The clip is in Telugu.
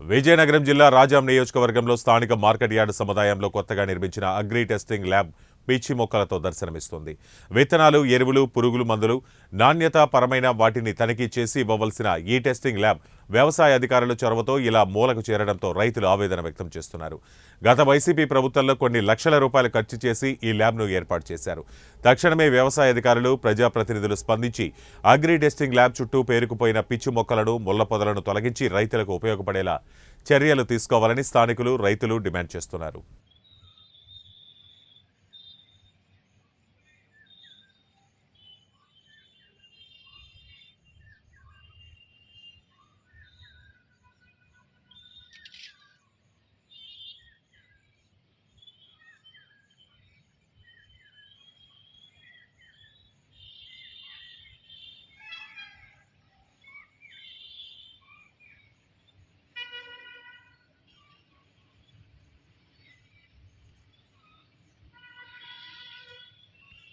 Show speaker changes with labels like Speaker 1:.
Speaker 1: విజయనగరం జిల్లా రాజాం నియోజకవర్గంలో స్థానిక మార్కెట్ యార్డ్ సముదాయంలో కొత్తగా నిర్మించిన అగ్రి టెస్టింగ్ ల్యాబ్ పిచ్చి మొక్కలతో దర్శనమిస్తుంది. విత్తనాలు ఎరువులు పురుగులు మందులు నాణ్యత పరమైన వాటిని తనిఖీ చేసి ఇవ్వవలసిన ఈ టెస్టింగ్ ల్యాబ్ వ్యవసాయ అధికారుల చొరవతో ఇలా మూలకు చేరడంతో రైతులు ఆవేదన వ్యక్తం చేస్తున్నారు. గత వైసీపీ ప్రభుత్వంలో కొన్ని లక్షల రూపాయలు ఖర్చు చేసి ఈ ల్యాబ్ను ఏర్పాటు చేశారు. తక్షణమే వ్యవసాయ అధికారులు ప్రజాప్రతినిధులు స్పందించి అగ్రి టెస్టింగ్ ల్యాబ్ చుట్టూ పేరుకుపోయిన పిచ్చి మొక్కలను ముళ్ళ పొదలను తొలగించి రైతులకు ఉపయోగపడేలా చర్యలు తీసుకోవాలని స్థానికులు రైతులు డిమాండ్ చేస్తున్నారు.